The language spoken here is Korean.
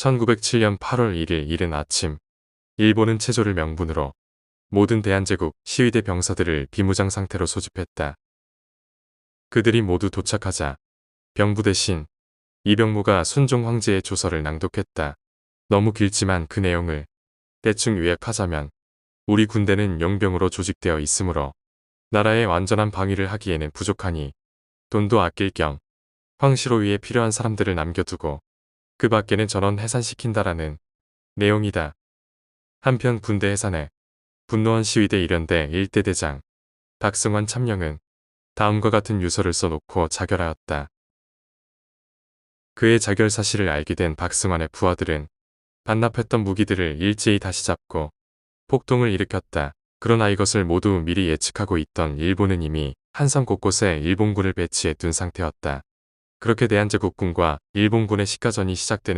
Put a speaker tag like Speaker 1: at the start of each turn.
Speaker 1: 1907년 8월 1일 이른 아침 일본은 체조를 명분으로 모든 대한제국 시위대 병사들을 비무장 상태로 소집했다. 그들이 모두 도착하자 병부 대신 이병무가 순종 황제의 조서를 낭독했다. 너무 길지만 그 내용을 대충 요약하자면 우리 군대는 용병으로 조직되어 있으므로 나라의 완전한 방위를 하기에는 부족하니 돈도 아낄 겸 황시로 위에 필요한 사람들을 남겨두고 그 밖에는 전원 해산시킨다라는 내용이다. 한편 군대 해산에 분노한 시위대 일연대 일대 대장 박승환 참령은 다음과 같은 유서를 써놓고 자결하였다. 그의 자결 사실을 알게 된 박승환의 부하들은 반납했던 무기들을 일제히 다시 잡고 폭동을 일으켰다. 그러나 이것을 모두 미리 예측하고 있던 일본은 이미 한성 곳곳에 일본군을 배치해 둔 상태였다. 그렇게 대한제국군과 일본군의 식가전이 시작되는